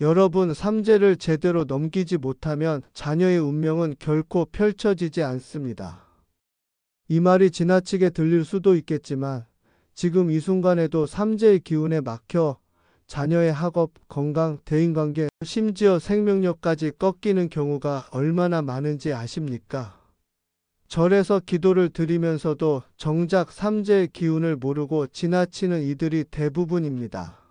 여러분, 삼재를 제대로 넘기지 못하면 자녀의 운명은 결코 펼쳐지지 않습니다. 이 말이 지나치게 들릴 수도 있겠지만 지금 이 순간에도 삼재의 기운에 막혀 자녀의 학업, 건강, 대인관계, 심지어 생명력까지 꺾이는 경우가 얼마나 많은지 아십니까? 절에서 기도를 드리면서도 정작 삼재의 기운을 모르고 지나치는 이들이 대부분입니다.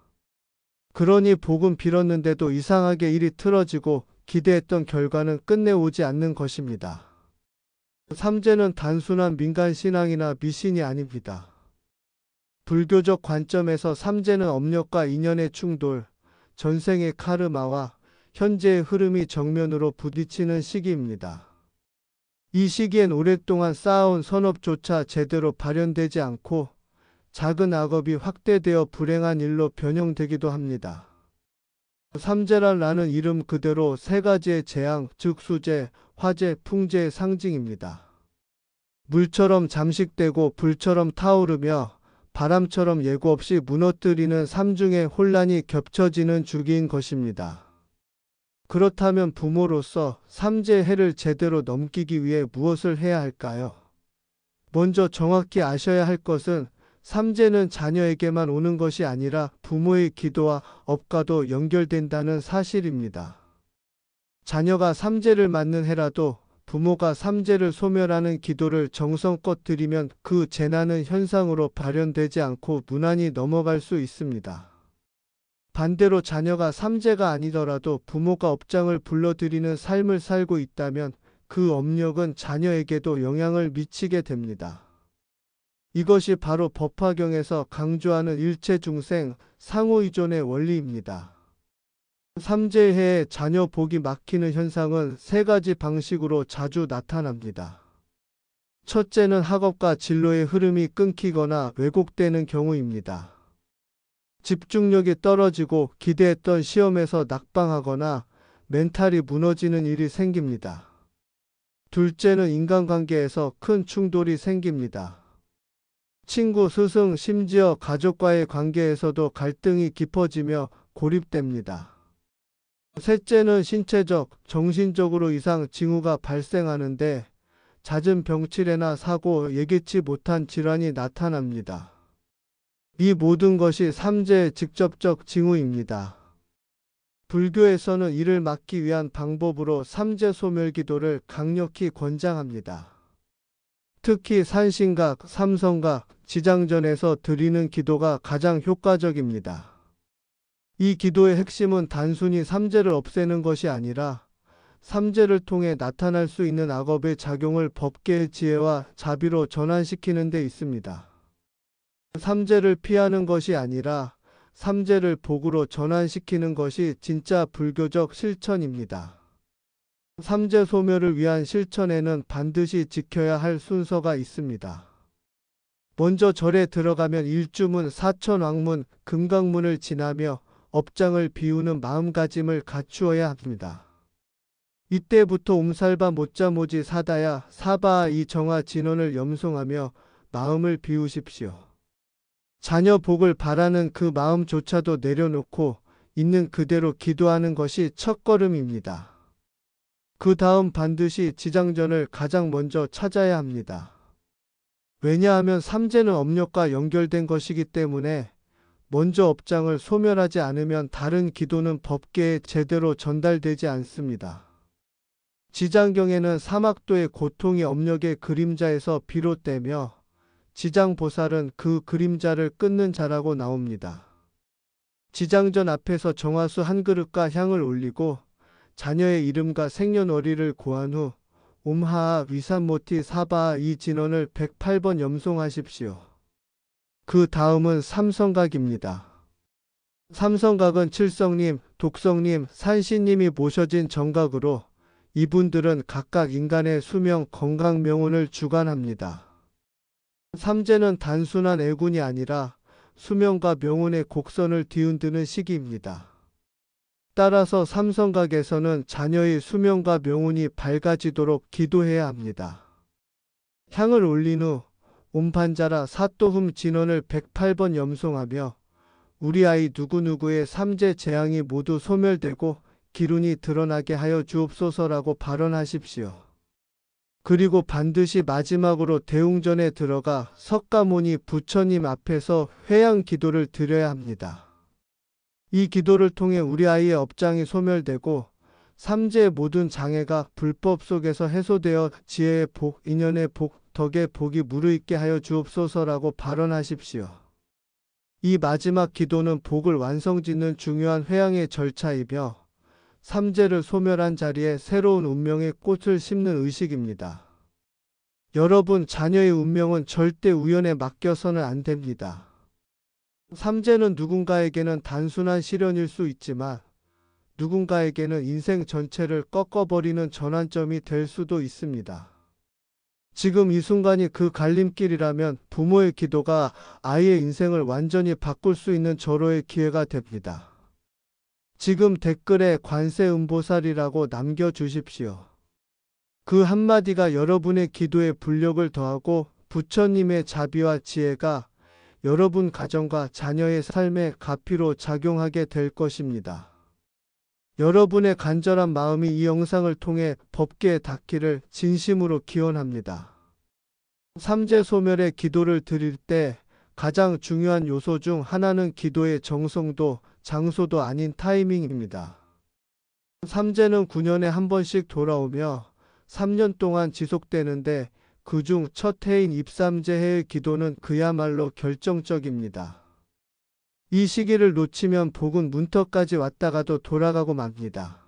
그러니 복은 빌었는데도 이상하게 일이 틀어지고 기대했던 결과는 끝내 오지 않는 것입니다. 삼재는 단순한 민간 신앙이나 미신이 아닙니다. 불교적 관점에서 삼재는 업력과 인연의 충돌, 전생의 카르마와 현재의 흐름이 정면으로 부딪히는 시기입니다. 이 시기엔 오랫동안 쌓아온 선업조차 제대로 발현되지 않고 작은 악업이 확대되어 불행한 일로 변형되기도 합니다. 삼재란 라는 이름 그대로 세 가지의 재앙, 즉 수재, 화재, 풍재의 상징입니다. 물처럼 잠식되고 불처럼 타오르며 바람처럼 예고 없이 무너뜨리는 삼중의 혼란이 겹쳐지는 주기인 것입니다. 그렇다면 부모로서 삼재 해를 제대로 넘기기 위해 무엇을 해야 할까요? 먼저 정확히 아셔야 할 것은 삼재는 자녀에게만 오는 것이 아니라 부모의 기도와 업과도 연결된다는 사실입니다. 자녀가 삼재를 맞는 해라도 부모가 삼재를 소멸하는 기도를 정성껏 드리면 그 재난은 현상으로 발현되지 않고 무난히 넘어갈 수 있습니다. 반대로 자녀가 삼재가 아니더라도 부모가 업장을 불러들이는 삶을 살고 있다면 그 업력은 자녀에게도 영향을 미치게 됩니다. 이것이 바로 법화경에서 강조하는 일체중생 상호의존의 원리입니다. 삼재해에 자녀 복이 막히는 현상은 세 가지 방식으로 자주 나타납니다. 첫째는 학업과 진로의 흐름이 끊기거나 왜곡되는 경우입니다. 집중력이 떨어지고 기대했던 시험에서 낙방하거나 멘탈이 무너지는 일이 생깁니다. 둘째는 인간관계에서 큰 충돌이 생깁니다. 친구, 스승, 심지어 가족과의 관계에서도 갈등이 깊어지며 고립됩니다. 셋째는 신체적, 정신적으로 이상 징후가 발생하는데 잦은 병치레나 사고, 예기치 못한 질환이 나타납니다. 이 모든 것이 삼재의 직접적 징후입니다. 불교에서는 이를 막기 위한 방법으로 삼재 소멸 기도를 강력히 권장합니다. 특히 산신각, 삼성각, 지장전에서 드리는 기도가 가장 효과적입니다. 이 기도의 핵심은 단순히 삼재를 없애는 것이 아니라 삼재를 통해 나타날 수 있는 악업의 작용을 법계의 지혜와 자비로 전환시키는 데 있습니다. 삼재를 피하는 것이 아니라 삼재를 복으로 전환시키는 것이 진짜 불교적 실천입니다. 삼재 소멸을 위한 실천에는 반드시 지켜야 할 순서가 있습니다. 먼저 절에 들어가면 일주문, 사천왕문, 금강문을 지나며 업장을 비우는 마음가짐을 갖추어야 합니다. 이때부터 옴살바 못자모지 사다야 사바 이 정화 진원을 염송하며 마음을 비우십시오. 자녀 복을 바라는 그 마음조차도 내려놓고 있는 그대로 기도하는 것이 첫걸음입니다. 그 다음 반드시 지장전을 가장 먼저 찾아야 합니다. 왜냐하면 삼재는 업력과 연결된 것이기 때문에 먼저 업장을 소멸하지 않으면 다른 기도는 법계에 제대로 전달되지 않습니다. 지장경에는 사막도의 고통이 업력의 그림자에서 비롯되며 지장보살은 그 그림자를 끊는 자라고 나옵니다. 지장전 앞에서 정화수 한 그릇과 향을 올리고 자녀의 이름과 생년월일을 고한 후 옴하아 위산모티 사바아 이 진원을 108번 염송하십시오. 그 다음은 삼성각입니다. 삼성각은 칠성님, 독성님, 산신님이 모셔진 정각으로 이분들은 각각 인간의 수명, 건강 명운을 주관합니다. 삼재는 단순한 애군이 아니라 수명과 명운의 곡선을 뒤흔드는 시기입니다. 따라서 삼성각에서는 자녀의 수명과 명운이 밝아지도록 기도해야 합니다. 향을 올린 후 옴판자라 사또흠 진원을 108번 염송하며 우리 아이 누구누구의 삼재 재앙이 모두 소멸되고 기운이 드러나게 하여 주옵소서라고 발언하십시오. 그리고 반드시 마지막으로 대웅전에 들어가 석가모니 부처님 앞에서 회양 기도를 드려야 합니다. 이 기도를 통해 우리 아이의 업장이 소멸되고 삼재의 모든 장애가 불법 속에서 해소되어 지혜의 복, 인연의 복, 덕의 복이 무르익게 하여 주옵소서라고 발언하십시오. 이 마지막 기도는 복을 완성짓는 중요한 회양의 절차이며 삼재를 소멸한 자리에 새로운 운명의 꽃을 심는 의식입니다. 여러분, 자녀의 운명은 절대 우연에 맡겨서는 안 됩니다. 삼재는 누군가에게는 단순한 시련일 수 있지만 누군가에게는 인생 전체를 꺾어버리는 전환점이 될 수도 있습니다. 지금 이 순간이 그 갈림길이라면 부모의 기도가 아이의 인생을 완전히 바꿀 수 있는 절호의 기회가 됩니다. 지금 댓글에 관세음보살이라고 남겨주십시오. 그 한마디가 여러분의 기도에 분력을 더하고 부처님의 자비와 지혜가 여러분 가정과 자녀의 삶에 가피로 작용하게 될 것입니다. 여러분의 간절한 마음이 이 영상을 통해 법계에 닿기를 진심으로 기원합니다. 삼재 소멸의 기도를 드릴 때 가장 중요한 요소 중 하나는 기도의 정성도 장소도 아닌 타이밍입니다. 삼재는 9년에 한 번씩 돌아오며 3년 동안 지속되는데 그중 첫 해인 입삼재해의 기도는 그야말로 결정적입니다. 이 시기를 놓치면 복은 문턱까지 왔다가도 돌아가고 맙니다.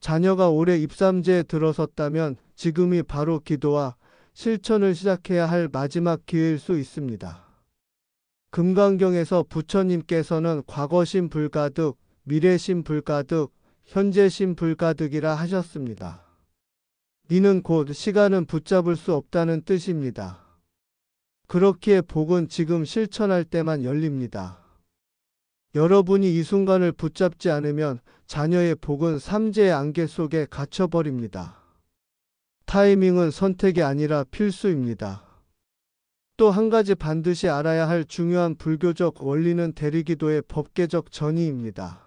자녀가 올해 입삼재에 들어섰다면 지금이 바로 기도와 실천을 시작해야 할 마지막 기회일 수 있습니다. 금강경에서 부처님께서는 과거심 불가득, 미래심 불가득, 현재심 불가득이라 하셨습니다. 이는 곧 시간은 붙잡을 수 없다는 뜻입니다. 그렇기에 복은 지금 실천할 때만 열립니다. 여러분이 이 순간을 붙잡지 않으면 자녀의 복은 삼재의 안개 속에 갇혀버립니다. 타이밍은 선택이 아니라 필수입니다. 또 한 가지 반드시 알아야 할 중요한 불교적 원리는 대리기도의 법계적 전이입니다.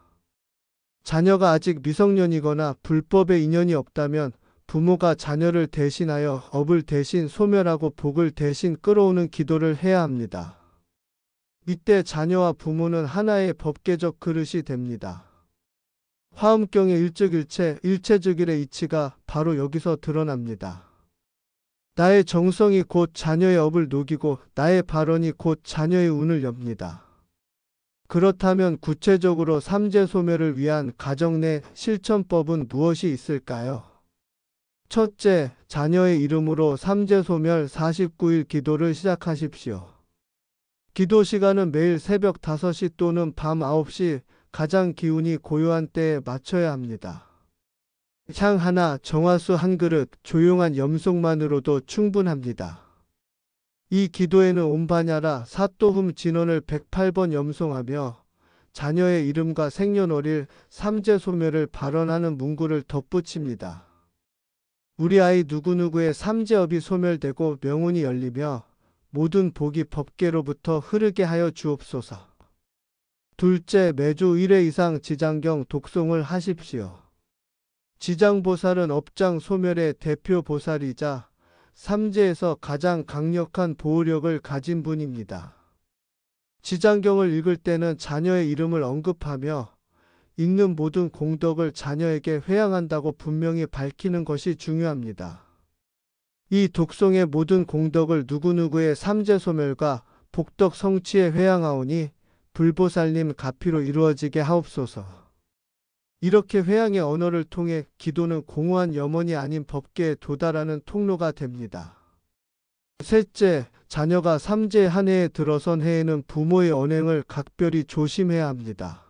자녀가 아직 미성년이거나 불법의 인연이 없다면 부모가 자녀를 대신하여 업을 대신 소멸하고 복을 대신 끌어오는 기도를 해야 합니다. 이때 자녀와 부모는 하나의 법계적 그릇이 됩니다. 화엄경의 일적일체, 일체즉일의 이치가 바로 여기서 드러납니다. 나의 정성이 곧 자녀의 업을 녹이고 나의 발언이 곧 자녀의 운을 엽니다. 그렇다면 구체적으로 삼재 소멸을 위한 가정 내 실천법은 무엇이 있을까요? 첫째, 자녀의 이름으로 삼재 소멸 49일 기도를 시작하십시오. 기도 시간은 매일 새벽 5시 또는 밤 9시 가장 기운이 고요한 때에 맞춰야 합니다. 향 하나, 정화수 한 그릇, 조용한 염송만으로도 충분합니다. 이 기도에는 옴바냐라 사또흠 진원을 108번 염송하며 자녀의 이름과 생년월일, 삼재 소멸을 발언하는 문구를 덧붙입니다. 우리 아이 누구누구의 삼재업이 소멸되고 명운이 열리며 모든 복이 법계로부터 흐르게 하여 주옵소서. 둘째, 매주 1회 이상 지장경 독송을 하십시오. 지장보살은 업장 소멸의 대표 보살이자 삼재에서 가장 강력한 보호력을 가진 분입니다. 지장경을 읽을 때는 자녀의 이름을 언급하며 읽는 모든 공덕을 자녀에게 회양한다고 분명히 밝히는 것이 중요합니다. 이 독송의 모든 공덕을 누구누구의 삼재소멸과 복덕 성취에 회양하오니 불보살님 가피로 이루어지게 하옵소서. 이렇게 회양의 언어를 통해 기도는 공허한 염원이 아닌 법계에 도달하는 통로가 됩니다. 셋째, 자녀가 삼재 한 해에 들어선 해에는 부모의 언행을 각별히 조심해야 합니다.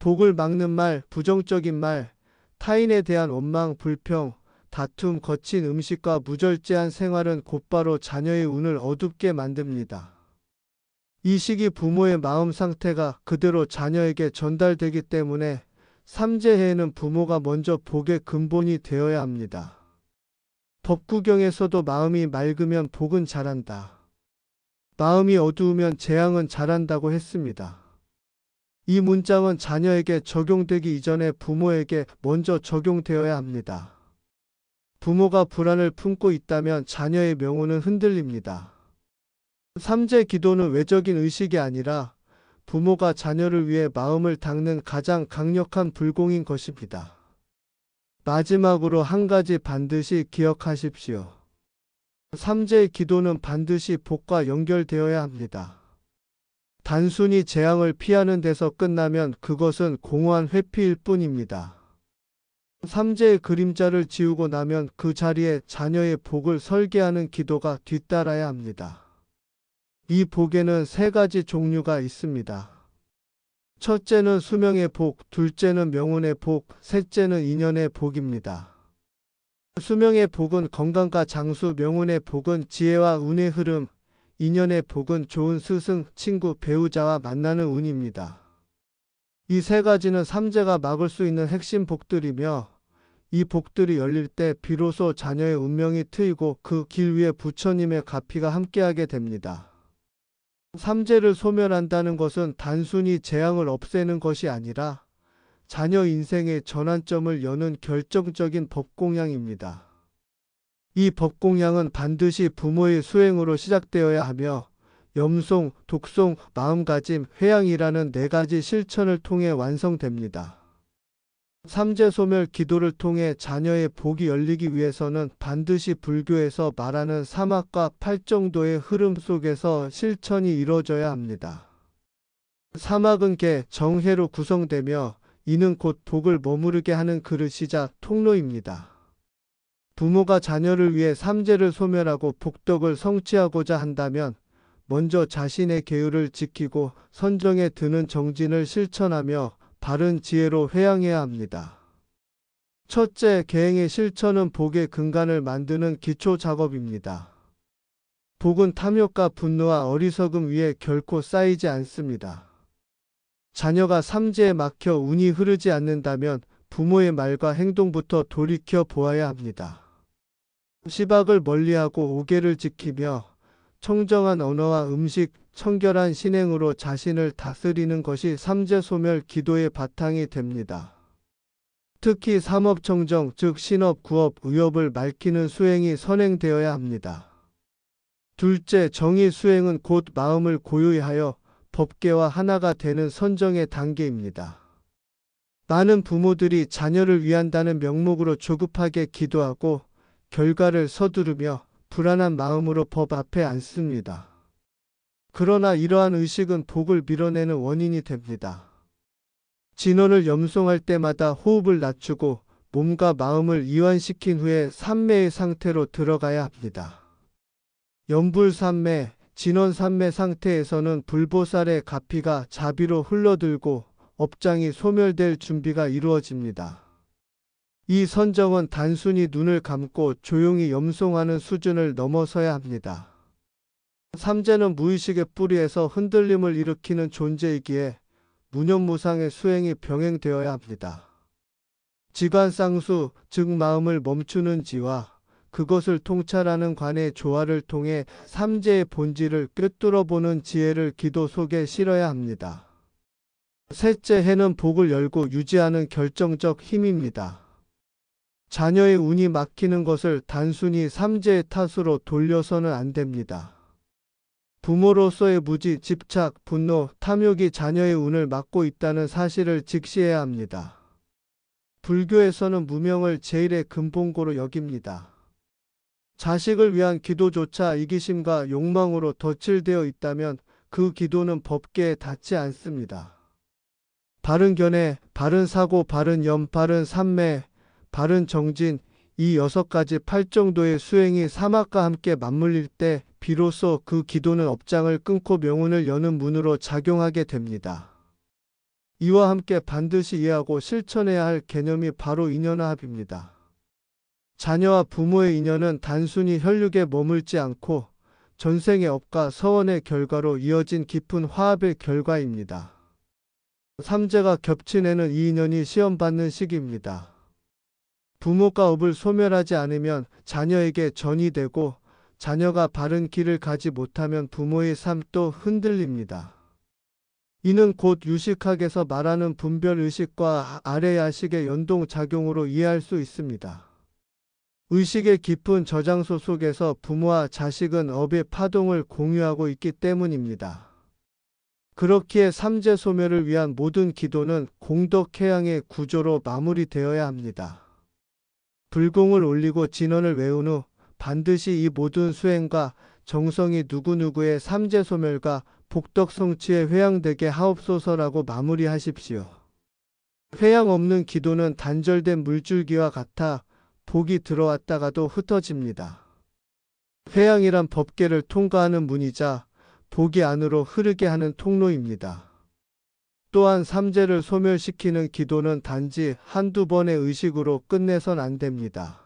복을 막는 말, 부정적인 말, 타인에 대한 원망, 불평, 다툼, 거친 음식과 무절제한 생활은 곧바로 자녀의 운을 어둡게 만듭니다. 이 시기 부모의 마음 상태가 그대로 자녀에게 전달되기 때문에 삼재해에는 부모가 먼저 복의 근본이 되어야 합니다. 법구경에서도 마음이 맑으면 복은 자란다. 마음이 어두우면 재앙은 자란다고 했습니다. 이 문장은 자녀에게 적용되기 이전에 부모에게 먼저 적용되어야 합니다. 부모가 불안을 품고 있다면 자녀의 명운은 흔들립니다. 삼재 기도는 외적인 의식이 아니라 부모가 자녀를 위해 마음을 닦는 가장 강력한 불공인 것입니다. 마지막으로 한 가지 반드시 기억하십시오. 삼재의 기도는 반드시 복과 연결되어야 합니다. 단순히 재앙을 피하는 데서 끝나면 그것은 공허한 회피일 뿐입니다. 삼재의 그림자를 지우고 나면 그 자리에 자녀의 복을 설계하는 기도가 뒤따라야 합니다. 이 복에는 세 가지 종류가 있습니다. 첫째는 수명의 복, 둘째는 명운의 복, 셋째는 인연의 복입니다. 수명의 복은 건강과 장수, 명운의 복은 지혜와 운의 흐름, 인연의 복은 좋은 스승, 친구, 배우자와 만나는 운입니다. 이 세 가지는 삼재가 막을 수 있는 핵심 복들이며 이 복들이 열릴 때 비로소 자녀의 운명이 트이고 그 길 위에 부처님의 가피가 함께하게 됩니다. 삼재를 소멸한다는 것은 단순히 재앙을 없애는 것이 아니라 자녀 인생의 전환점을 여는 결정적인 법공양입니다. 이 법공양은 반드시 부모의 수행으로 시작되어야 하며 염송, 독송, 마음가짐, 회양이라는 네 가지 실천을 통해 완성됩니다. 삼재 소멸 기도를 통해 자녀의 복이 열리기 위해서는 반드시 불교에서 말하는 사막과 팔정도의 흐름 속에서 실천이 이루어져야 합니다. 사막은 개, 정해로 구성되며 이는 곧 복을 머무르게 하는 그릇이자 통로입니다. 부모가 자녀를 위해 삼재를 소멸하고 복덕을 성취하고자 한다면 먼저 자신의 계율을 지키고 선정에 드는 정진을 실천하며 바른 지혜로 회양해야 합니다. 첫째, 계행의 실천은 복의 근간을 만드는 기초 작업입니다. 복은 탐욕과 분노와 어리석음 위에 결코 쌓이지 않습니다. 자녀가 삼재에 막혀 운이 흐르지 않는다면 부모의 말과 행동부터 돌이켜 보아야 합니다. 시박을 멀리하고 오계를 지키며 청정한 언어와 음식, 청결한 신행으로 자신을 다스리는 것이 삼재 소멸 기도의 바탕이 됩니다. 특히 삼업청정, 즉 신업, 구업, 의업을 밝히는 수행이 선행되어야 합니다. 둘째, 정의 수행은 곧 마음을 고요히 하여 법계와 하나가 되는 선정의 단계입니다. 많은 부모들이 자녀를 위한다는 명목으로 조급하게 기도하고 결과를 서두르며 불안한 마음으로 법 앞에 앉습니다. 그러나 이러한 의식은 복을 밀어내는 원인이 됩니다. 진원을 염송할 때마다 호흡을 낮추고 몸과 마음을 이완시킨 후에 삼매의 상태로 들어가야 합니다. 염불삼매, 진원삼매 상태에서는 불보살의 가피가 자비로 흘러들고 업장이 소멸될 준비가 이루어집니다. 이 선정은 단순히 눈을 감고 조용히 염송하는 수준을 넘어서야 합니다. 삼재는 무의식의 뿌리에서 흔들림을 일으키는 존재이기에 무념무상의 수행이 병행되어야 합니다. 지관상수, 즉 마음을 멈추는 지와 그것을 통찰하는 관의 조화를 통해 삼재의 본질을 꿰뚫어 보는 지혜를 기도 속에 실어야 합니다. 셋째 해는 복을 열고 유지하는 결정적 힘입니다. 자녀의 운이 막히는 것을 단순히 삼재의 탓으로 돌려서는 안 됩니다. 부모로서의 무지, 집착, 분노, 탐욕이 자녀의 운을 막고 있다는 사실을 직시해야 합니다. 불교에서는 무명을 제일의 근본고로 여깁니다. 자식을 위한 기도조차 이기심과 욕망으로 덧칠되어 있다면 그 기도는 법계에 닿지 않습니다. 바른 견해, 바른 사고, 바른 염, 바른 삼매, 바른 정진, 이 여섯 가지 팔 정도의 수행이 사막과 함께 맞물릴 때 비로소 그 기도는 업장을 끊고 명운을 여는 문으로 작용하게 됩니다. 이와 함께 반드시 이해하고 실천해야 할 개념이 바로 인연화합입니다. 자녀와 부모의 인연은 단순히 혈육에 머물지 않고 전생의 업과 서원의 결과로 이어진 깊은 화합의 결과입니다. 삼재가 겹치내는 이 인연이 시험받는 시기입니다. 부모가 업을 소멸하지 않으면 자녀에게 전이 되고 자녀가 바른 길을 가지 못하면 부모의 삶도 흔들립니다. 이는 곧 유식학에서 말하는 분별 의식과 아래 야식의 연동 작용으로 이해할 수 있습니다. 의식의 깊은 저장소 속에서 부모와 자식은 업의 파동을 공유하고 있기 때문입니다. 그렇기에 삼재 소멸을 위한 모든 기도는 공덕 해양의 구조로 마무리되어야 합니다. 불공을 올리고 진언을 외운 후 반드시 이 모든 수행과 정성이 누구누구의 삼재 소멸과 복덕 성취에 회양되게 하옵소서라고 마무리하십시오. 회양 없는 기도는 단절된 물줄기와 같아 복이 들어왔다가도 흩어집니다. 회양이란 법계를 통과하는 문이자 복이 안으로 흐르게 하는 통로입니다. 또한 삼재를 소멸시키는 기도는 단지 한두 번의 의식으로 끝내선 안 됩니다.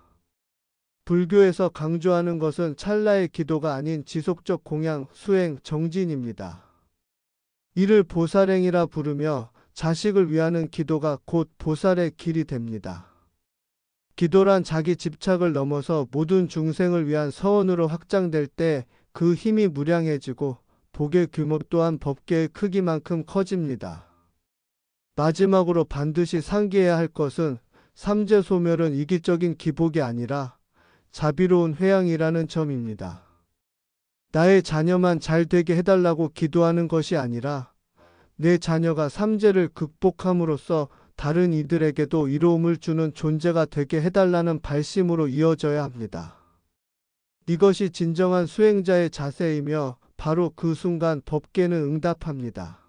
불교에서 강조하는 것은 찰나의 기도가 아닌 지속적 공양, 수행, 정진입니다. 이를 보살행이라 부르며 자식을 위하는 기도가 곧 보살의 길이 됩니다. 기도란 자기 집착을 넘어서 모든 중생을 위한 서원으로 확장될 때 그 힘이 무량해지고 복의 규모 또한 법계의 크기만큼 커집니다. 마지막으로 반드시 상기해야 할 것은 삼재 소멸은 이기적인 기복이 아니라 자비로운 회양이라는 점입니다. 나의 자녀만 잘 되게 해달라고 기도하는 것이 아니라 내 자녀가 삼재를 극복함으로써 다른 이들에게도 이로움을 주는 존재가 되게 해달라는 발심으로 이어져야 합니다. 이것이 진정한 수행자의 자세이며 바로 그 순간 법계는 응답합니다.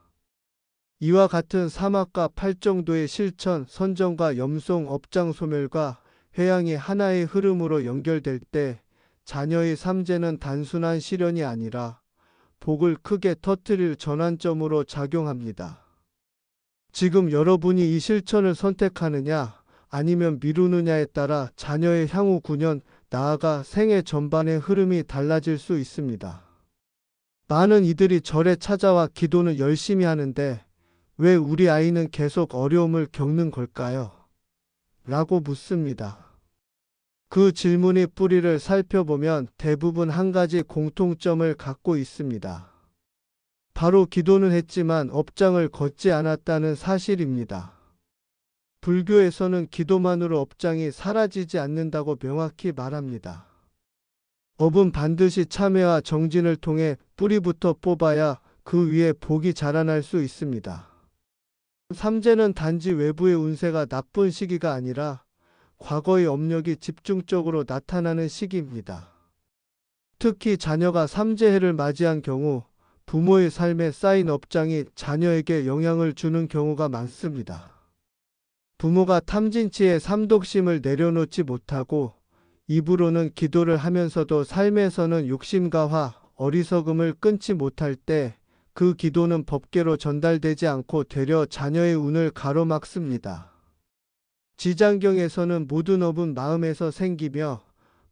이와 같은 사막과 팔정도의 실천, 선정과 염송, 업장 소멸과 회양이 하나의 흐름으로 연결될 때 자녀의 삼재는 단순한 시련이 아니라 복을 크게 터뜨릴 전환점으로 작용합니다. 지금 여러분이 이 실천을 선택하느냐 아니면 미루느냐에 따라 자녀의 향후 9년 나아가 생애 전반의 흐름이 달라질 수 있습니다. 많은 이들이 절에 찾아와 기도는 열심히 하는데 왜 우리 아이는 계속 어려움을 겪는 걸까요? 라고 묻습니다. 그 질문의 뿌리를 살펴보면 대부분 한 가지 공통점을 갖고 있습니다. 바로 기도는 했지만 업장을 걷지 않았다는 사실입니다. 불교에서는 기도만으로 업장이 사라지지 않는다고 명확히 말합니다. 업은 반드시 참회와 정진을 통해 뿌리부터 뽑아야 그 위에 복이 자라날 수 있습니다. 삼재는 단지 외부의 운세가 나쁜 시기가 아니라 과거의 업력이 집중적으로 나타나는 시기입니다. 특히 자녀가 삼재해를 맞이한 경우 부모의 삶에 쌓인 업장이 자녀에게 영향을 주는 경우가 많습니다. 부모가 탐진치의 삼독심을 내려놓지 못하고 입으로는 기도를 하면서도 삶에서는 욕심과 화, 어리석음을 끊지 못할 때 그 기도는 법계로 전달되지 않고 되려 자녀의 운을 가로막습니다. 지장경에서는 모든 업은 마음에서 생기며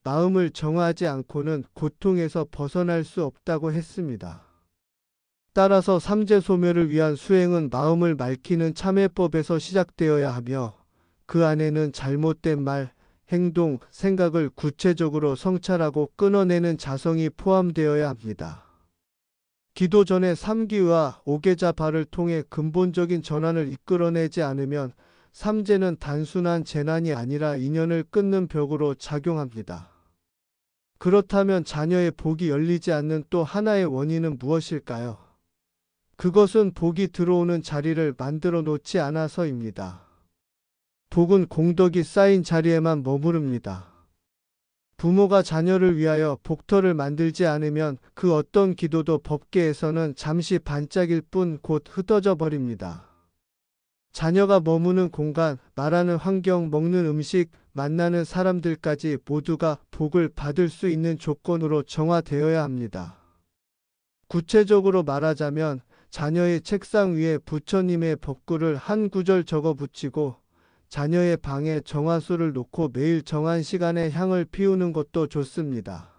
마음을 정하지 않고는 고통에서 벗어날 수 없다고 했습니다. 따라서 삼재 소멸을 위한 수행은 마음을 맑히는 참회법에서 시작되어야 하며 그 안에는 잘못된 말, 행동, 생각을 구체적으로 성찰하고 끊어내는 자성이 포함되어야 합니다. 기도 전에 삼기와 오계자 발을 통해 근본적인 전환을 이끌어내지 않으면 삼재는 단순한 재난이 아니라 인연을 끊는 벽으로 작용합니다. 그렇다면 자녀의 복이 열리지 않는 또 하나의 원인은 무엇일까요? 그것은 복이 들어오는 자리를 만들어 놓지 않아서입니다. 복은 공덕이 쌓인 자리에만 머무릅니다. 부모가 자녀를 위하여 복터를 만들지 않으면 그 어떤 기도도 법계에서는 잠시 반짝일 뿐 곧 흩어져 버립니다. 자녀가 머무는 공간, 말하는 환경, 먹는 음식, 만나는 사람들까지 모두가 복을 받을 수 있는 조건으로 정화되어야 합니다. 구체적으로 말하자면 자녀의 책상 위에 부처님의 법구를 한 구절 적어 붙이고 자녀의 방에 정화수를 놓고 매일 정한 시간에 향을 피우는 것도 좋습니다.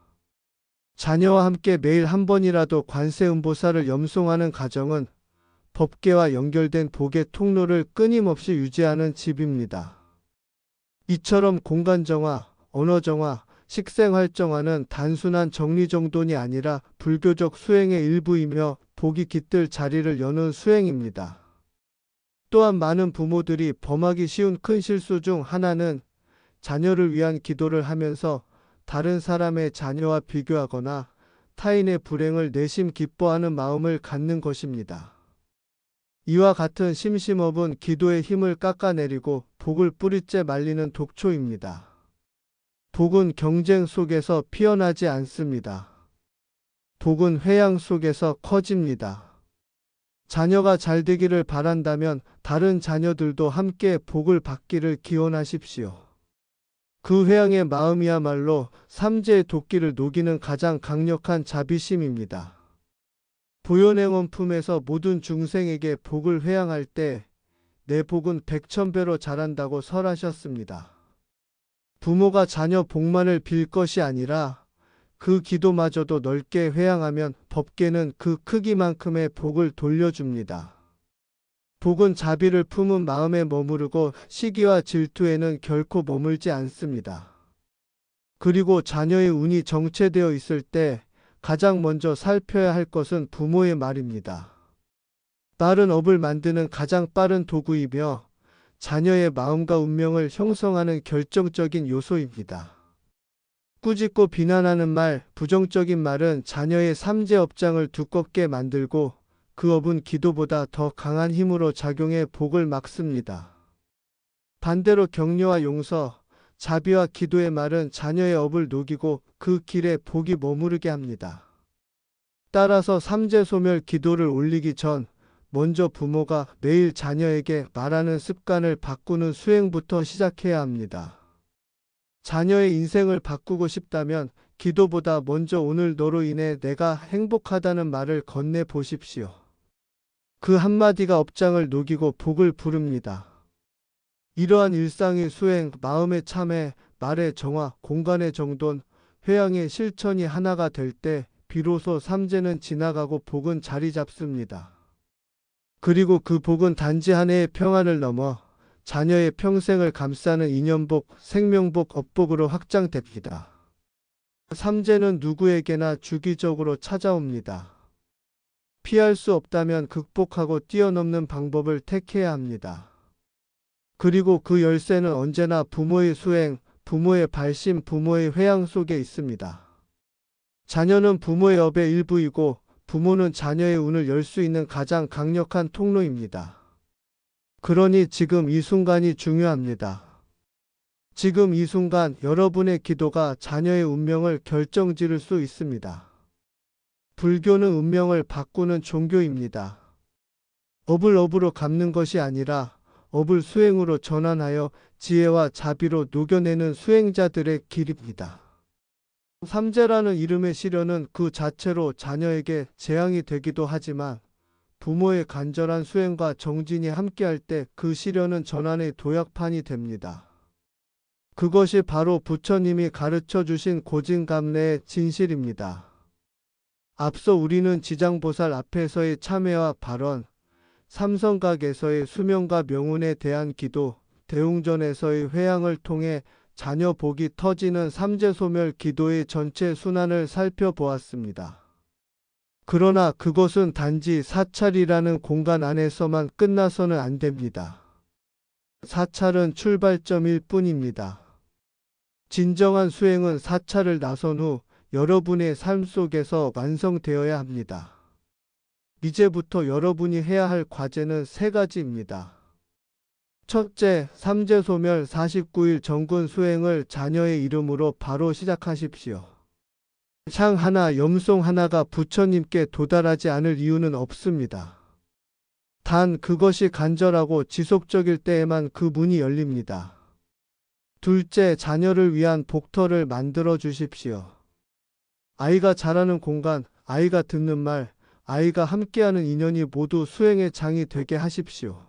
자녀와 함께 매일 한 번이라도 관세음보살을 염송하는 가정은 법계와 연결된 복의 통로를 끊임없이 유지하는 집입니다. 이처럼 공간정화, 언어정화, 식생활정화는 단순한 정리정돈이 아니라 불교적 수행의 일부이며 복이 깃들 자리를 여는 수행입니다. 또한 많은 부모들이 범하기 쉬운 큰 실수 중 하나는 자녀를 위한 기도를 하면서 다른 사람의 자녀와 비교하거나 타인의 불행을 내심 기뻐하는 마음을 갖는 것입니다. 이와 같은 심심업은 기도의 힘을 깎아내리고 복을 뿌리째 말리는 독초입니다. 복은 경쟁 속에서 피어나지 않습니다. 복은 회양 속에서 커집니다. 자녀가 잘 되기를 바란다면 다른 자녀들도 함께 복을 받기를 기원하십시오. 그 회양의 마음이야말로 삼재의 도끼를 녹이는 가장 강력한 자비심입니다. 보현행원 품에서 모든 중생에게 복을 회양할 때 내 복은 백천배로 자란다고 설하셨습니다. 부모가 자녀 복만을 빌 것이 아니라 그 기도마저도 넓게 회양하면 법계는 그 크기만큼의 복을 돌려줍니다. 복은 자비를 품은 마음에 머무르고 시기와 질투에는 결코 머물지 않습니다. 그리고 자녀의 운이 정체되어 있을 때 가장 먼저 살펴야 할 것은 부모의 말입니다. 빠른 업을 만드는 가장 빠른 도구이며 자녀의 마음과 운명을 형성하는 결정적인 요소입니다. 꾸짖고 비난하는 말, 부정적인 말은 자녀의 삼재 업장을 두껍게 만들고 그 업은 기도보다 더 강한 힘으로 작용해 복을 막습니다. 반대로 격려와 용서, 자비와 기도의 말은 자녀의 업을 녹이고 그 길에 복이 머무르게 합니다. 따라서 삼재 소멸 기도를 올리기 전 먼저 부모가 매일 자녀에게 말하는 습관을 바꾸는 수행부터 시작해야 합니다. 자녀의 인생을 바꾸고 싶다면 기도보다 먼저 오늘 너로 인해 내가 행복하다는 말을 건네 보십시오. 그 한마디가 업장을 녹이고 복을 부릅니다. 이러한 일상의 수행, 마음의 참회, 말의 정화, 공간의 정돈, 회양의 실천이 하나가 될 때 비로소 삼재는 지나가고 복은 자리 잡습니다. 그리고 그 복은 단지 한 해의 평안을 넘어 자녀의 평생을 감싸는 인연복, 생명복, 업복으로 확장됩니다. 삼재는 누구에게나 주기적으로 찾아옵니다. 피할 수 없다면 극복하고 뛰어넘는 방법을 택해야 합니다. 그리고 그 열쇠는 언제나 부모의 수행, 부모의 발심, 부모의 회양 속에 있습니다. 자녀는 부모의 업의 일부이고 부모는 자녀의 운을 열 수 있는 가장 강력한 통로입니다. 그러니 지금 이 순간이 중요합니다. 지금 이 순간 여러분의 기도가 자녀의 운명을 결정 지을 수 있습니다. 불교는 운명을 바꾸는 종교입니다. 업을 업으로 갚는 것이 아니라 업을 수행으로 전환하여 지혜와 자비로 녹여내는 수행자들의 길입니다. 삼재라는 이름의 시련은 그 자체로 자녀에게 재앙이 되기도 하지만 부모의 간절한 수행과 정진이 함께할 때 그 시련은 전환의 도약판이 됩니다. 그것이 바로 부처님이 가르쳐 주신 고진감래의 진실입니다. 앞서 우리는 지장보살 앞에서의 참회와 발언, 삼성각에서의 수명과 명운에 대한 기도, 대웅전에서의 회양을 통해 자녀 복이 터지는 삼재소멸 기도의 전체 순환을 살펴보았습니다. 그러나 그것은 단지 사찰이라는 공간 안에서만 끝나서는 안 됩니다. 사찰은 출발점일 뿐입니다. 진정한 수행은 사찰을 나선 후 여러분의 삶 속에서 완성되어야 합니다. 이제부터 여러분이 해야 할 과제는 세 가지입니다. 첫째, 삼재소멸 49일 정군 수행을 자녀의 이름으로 바로 시작하십시오. 상 하나, 염송 하나가 부처님께 도달하지 않을 이유는 없습니다. 단 그것이 간절하고 지속적일 때에만 그 문이 열립니다. 둘째, 자녀를 위한 복터를 만들어 주십시오. 아이가 자라는 공간, 아이가 듣는 말, 아이가 함께하는 인연이 모두 수행의 장이 되게 하십시오.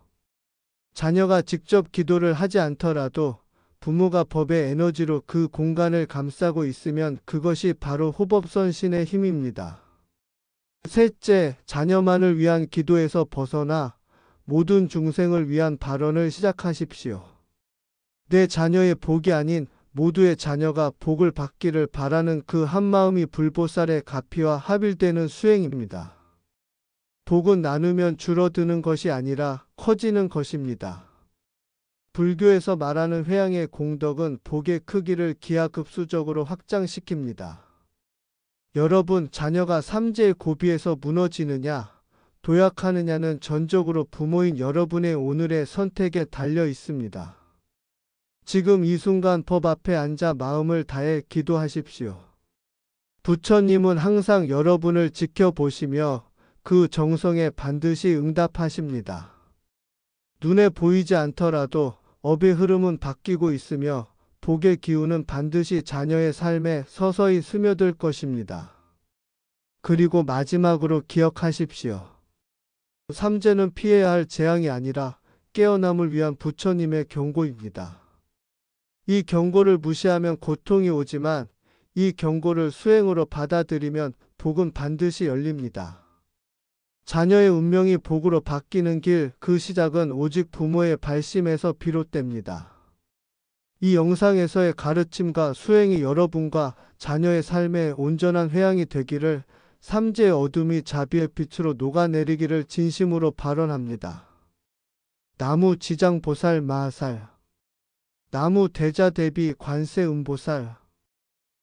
자녀가 직접 기도를 하지 않더라도 부모가 법의 에너지로 그 공간을 감싸고 있으면 그것이 바로 호법선신의 힘입니다. 셋째, 자녀만을 위한 기도에서 벗어나 모든 중생을 위한 발언을 시작하십시오. 내 자녀의 복이 아닌 모두의 자녀가 복을 받기를 바라는 그 한마음이 불보살의 가피와 합일되는 수행입니다. 복은 나누면 줄어드는 것이 아니라 커지는 것입니다. 불교에서 말하는 회양의 공덕은 복의 크기를 기하급수적으로 확장시킵니다. 여러분, 자녀가 삼재의 고비에서 무너지느냐, 도약하느냐는 전적으로 부모인 여러분의 오늘의 선택에 달려 있습니다. 지금 이 순간 법 앞에 앉아 마음을 다해 기도하십시오. 부처님은 항상 여러분을 지켜보시며 그 정성에 반드시 응답하십니다. 눈에 보이지 않더라도 업의 흐름은 바뀌고 있으며 복의 기운은 반드시 자녀의 삶에 서서히 스며들 것입니다. 그리고 마지막으로 기억하십시오. 삼재는 피해야 할 재앙이 아니라 깨어남을 위한 부처님의 경고입니다. 이 경고를 무시하면 고통이 오지만 이 경고를 수행으로 받아들이면 복은 반드시 열립니다. 자녀의 운명이 복으로 바뀌는 길, 그 시작은 오직 부모의 발심에서 비롯됩니다. 이 영상에서의 가르침과 수행이 여러분과 자녀의 삶에 온전한 회양이 되기를 삼재의 어둠이 자비의 빛으로 녹아내리기를 진심으로 발언합니다. 나무 지장보살 마하살 나무 대자 대비 관세 음보살